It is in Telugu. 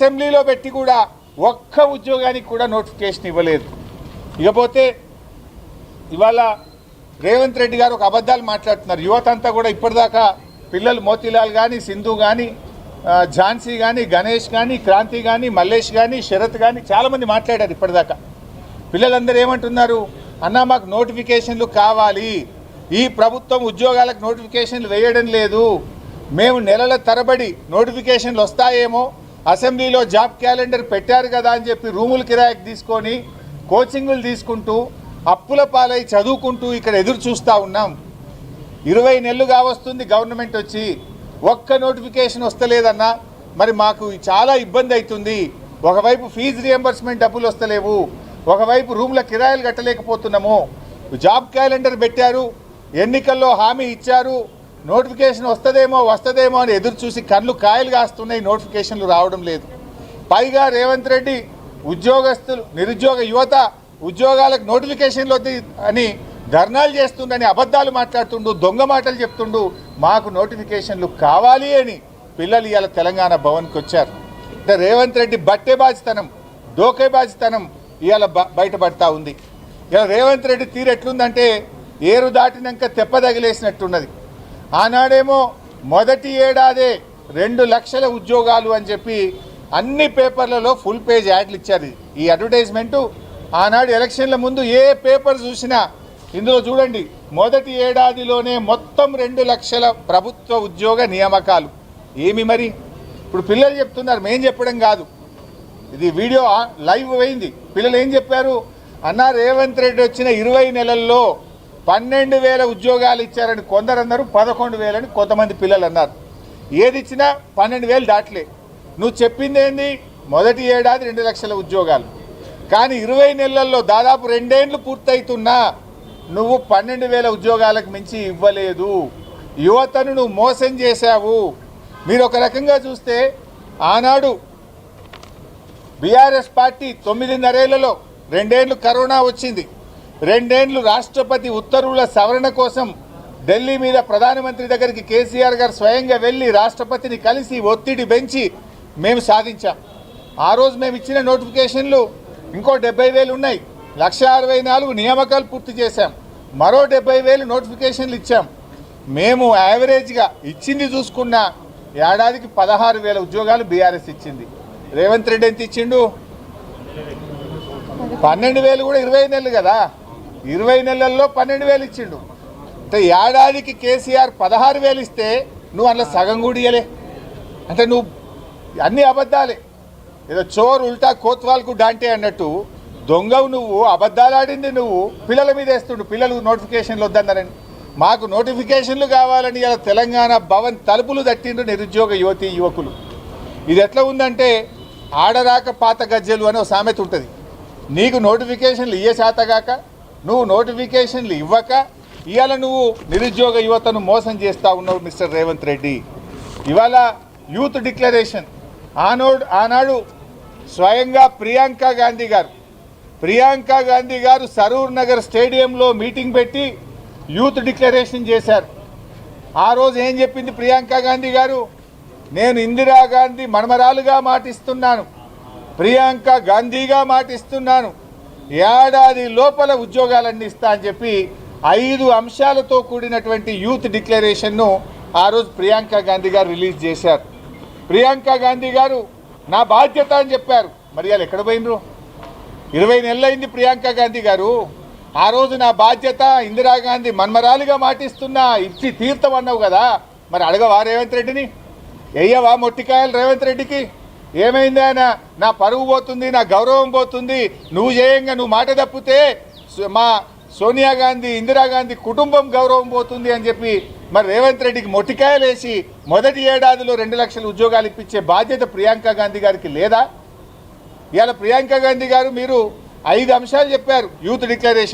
అసెంబ్లీలో పెట్టి కూడా ఒక్క ఉద్యోగానికి కూడా నోటిఫికేషన్ ఇవ్వలేదు. ఇకపోతే ఇవాళ రేవంత్ రెడ్డి గారు ఒక అబద్ధాలు మాట్లాడుతున్నారు. యువత అంతా కూడా ఇప్పటిదాకా పిల్లలు మోతీలాల్ కానీ సింధు కానీ ఝాన్సీ కానీ గణేష్ కానీ క్రాంతి కానీ మల్లేష్ కానీ శరత్ కానీ చాలామంది మాట్లాడారు ఇప్పటిదాకా. పిల్లలందరూ ఏమంటున్నారు? అన్న మాకు నోటిఫికేషన్లు కావాలి. ఈ ప్రభుత్వం ఉద్యోగాలకు నోటిఫికేషన్లు వేయడం లేదు. మేము నెలల తరబడి నోటిఫికేషన్లు వస్తాయేమో అసెంబ్లీలో జాబ్ క్యాలెండర్ పెట్టారు కదా అని చెప్పి రూములు కిరాయికి తీసుకొని కోచింగులు తీసుకుంటూ అప్పుల పాలై చదువుకుంటూ ఇక్కడ ఎదురు చూస్తూ ఉన్నాం. ఇరవై నెలలు కావస్తుంది గవర్నమెంట్ వచ్చి. ఒక్క నోటిఫికేషన్ వస్తలేదన్నా మరి మాకు చాలా ఇబ్బంది అవుతుంది ఒకవైపు ఫీజు రియంబర్స్మెంట్ డబ్బులు వస్తలేవు. ఒకవైపు రూమ్ల కిరాయిలు కట్టలేకపోతున్నాము. జాబ్ క్యాలెండర్ పెట్టారు. ఎన్నికల్లో హామీ ఇచ్చారు. నోటిఫికేషన్ వస్తుందేమో వస్తుందేమో అని ఎదురు చూసి కళ్ళు కాయలు కాస్తున్నాయి నోటిఫికేషన్లు రావడం లేదు. పైగా రేవంత్ రెడ్డి ఉద్యోగస్తులు నిరుద్యోగ యువత ఉద్యోగాలకు నోటిఫికేషన్లు వద్దు అని ధర్నాలు చేస్తుండని అబద్ధాలు మాట్లాడుతుండు దొంగ మాటలు చెప్తుండు మాకు నోటిఫికేషన్లు కావాలి అని పిల్లలు ఇవాళ తెలంగాణ భవన్కి వచ్చారు. అంటే రేవంత్ రెడ్డి బట్టే బాధితనం డోకే బాధితనం ఇవాళ బ బయటపడతా ఉంది. ఇలా రేవంత్ రెడ్డి తీరు ఎట్లుందంటే ఏరు దాటినాక తెప్పదగిలేసినట్టున్నది ఆనాడేమో మొదటి ఏడాదే రెండు లక్షల ఉద్యోగాలు అని చెప్పి అన్ని పేపర్లలో ఫుల్ పేజ్ యాడ్లు ఇచ్చారు. ఈ అడ్వర్టైజ్మెంటు ఆనాడు ఎలక్షన్ల ముందు ఏ పేపర్ చూసినా ఇందులో చూడండి మొదటి ఏడాదిలోనే మొత్తం రెండు లక్షల ప్రభుత్వ ఉద్యోగ నియామకాలు. ఏమి మరి? ఇప్పుడు పిల్లలు చెప్తున్నారు మేం చెప్పడం కాదు. ఇది వీడియో లైవ్ అయింది పిల్లలు ఏం చెప్పారు? అన్న రేవంత్ రెడ్డి వచ్చిన ఇరవై నెలల్లో పన్నెండు వేల ఉద్యోగాలు ఇచ్చారని కొందరు అన్నారు పదకొండు వేలని కొంతమంది పిల్లలు అన్నారు. ఏది ఇచ్చినా పన్నెండు వేలు దాటలే. నువ్వు చెప్పింది ఏంది? మొదటి ఏడాది రెండు లక్షల ఉద్యోగాలు. కానీ ఇరవై నెలల్లో దాదాపు రెండేండ్లు పూర్తయితున్నా నువ్వు పన్నెండు వేల ఉద్యోగాలకు మించి ఇవ్వలేదు. యువతను నువ్వు మోసం చేశావు. మీరు ఒక రకంగా చూస్తే ఆనాడు బీఆర్ఎస్ పార్టీ తొమ్మిదిన్నరేళ్ళలో రెండేళ్ళు కరోనా వచ్చింది. రెండేండ్లు రాష్ట్రపతి ఉత్తర్వుల సవరణ కోసం ఢిల్లీ మీద ప్రధానమంత్రి దగ్గరికి కేసీఆర్ గారు స్వయంగా వెళ్ళి రాష్ట్రపతిని కలిసి ఒత్తిడి పెంచి మేము సాధించాం. ఆ రోజు మేము ఇచ్చిన నోటిఫికేషన్లు ఇంకో డెబ్బై వేలు ఉన్నాయి. లక్ష అరవై నాలుగు నియామకాలు పూర్తి చేశాం. మరో డెబ్బై వేలు నోటిఫికేషన్లు ఇచ్చాం. మేము యావరేజ్గా ఇచ్చింది చూసుకున్న ఏడాదికి పదహారు వేల ఉద్యోగాలు బీఆర్ఎస్ ఇచ్చింది. రేవంత్ రెడ్డి ఎంత ఇచ్చిండు? పన్నెండు వేలు కూడా ఇరవై నెలలు కదా? ఇరవై నెలల్లో పన్నెండు వేలు ఇచ్చిండు. అంటే ఏడాదికి కేసీఆర్ పదహారు వేలు ఇస్తే నువ్వు అందులో సగం కూడియలే అంటే నువ్వు అన్ని అబద్ధాలే. ఏదో చోరు ఉల్టా కోత్వాల్కు డాంటే అన్నట్టు దొంగవు నువ్వు అబద్ధాలు ఆడింది నువ్వు పిల్లల మీద వేస్తుండు. పిల్లలు నోటిఫికేషన్లు వద్దన్నారని మాకు నోటిఫికేషన్లు కావాలని ఇలా తెలంగాణ భవన్ తలుపులు తట్టిండు నిరుద్యోగ యువతి యువకులు. ఇది ఎట్లా ఉందంటే ఆడరాక పాత గజ్జెలు అని ఒక సామెత ఉంటుంది. నీకు నోటిఫికేషన్లు ఇయ్యే శాతగాక నువ్వు నోటిఫికేషన్లు ఇవ్వక ఇవాళ నువ్వు నిరుద్యోగ యువతను మోసం చేస్తా ఉన్నావు మిస్టర్ రేవంత్ రెడ్డి. ఇవాళ యూత్ డిక్లరేషన్. ఆనోడ్ ఆనాడు స్వయంగా ప్రియాంక గాంధీ గారు ప్రియాంక గాంధీ గారు సరూర్ నగర్ స్టేడియంలో మీటింగ్ పెట్టి యూత్ డిక్లరేషన్ చేశారు. ఆ రోజు ఏం చెప్పింది ప్రియాంక గాంధీ గారు? నేను ఇందిరాగాంధీ మనమరాలుగా మాటిస్తున్నాను. ప్రియాంక గాంధీగా మాటిస్తున్నాను. ఏడాది లోపల ఉద్యోగాలన్నీ ఇస్తా అని చెప్పి ఐదు అంశాలతో కూడినటువంటి యూత్ డిక్లరేషన్ను ఆ రోజు ప్రియాంక గాంధీ గారు రిలీజ్ చేశారు. ప్రియాంక గాంధీ గారు నా బాధ్యత అని చెప్పారు. మరి వాళ్ళు ఎక్కడ పోయినరు ఇరవై నెలలైంది ప్రియాంక గాంధీ గారు. ఆ రోజు నా బాధ్యత ఇందిరాగాంధీ మన్మరాలుగా మాటిస్తున్నా ఇచ్చి తీర్థం అన్నావు కదా. మరి అడగవా రేవంత్ రెడ్డిని? ఎయ్యవా మొట్టికాయలు రేవంత్ రెడ్డికి? ఏమైంది ఆయన? నా పరువు పోతుంది నా గౌరవం పోతుంది. నువ్వు చేయంగా నువ్వు మాట తప్పితే మా సోనియా గాంధీ ఇందిరాగాంధీ కుటుంబం గౌరవం పోతుంది అని చెప్పి మరి రేవంత్ రెడ్డికి మొట్టికాయలు వేసి మొదటి ఏడాదిలో రెండు లక్షల ఉద్యోగాలు ఇప్పించే బాధ్యత ప్రియాంక గాంధీ గారికి లేదా? ఇవాళ ప్రియాంక గాంధీ గారు మీరు ఐదు అంశాలు చెప్పారు. Youth declaration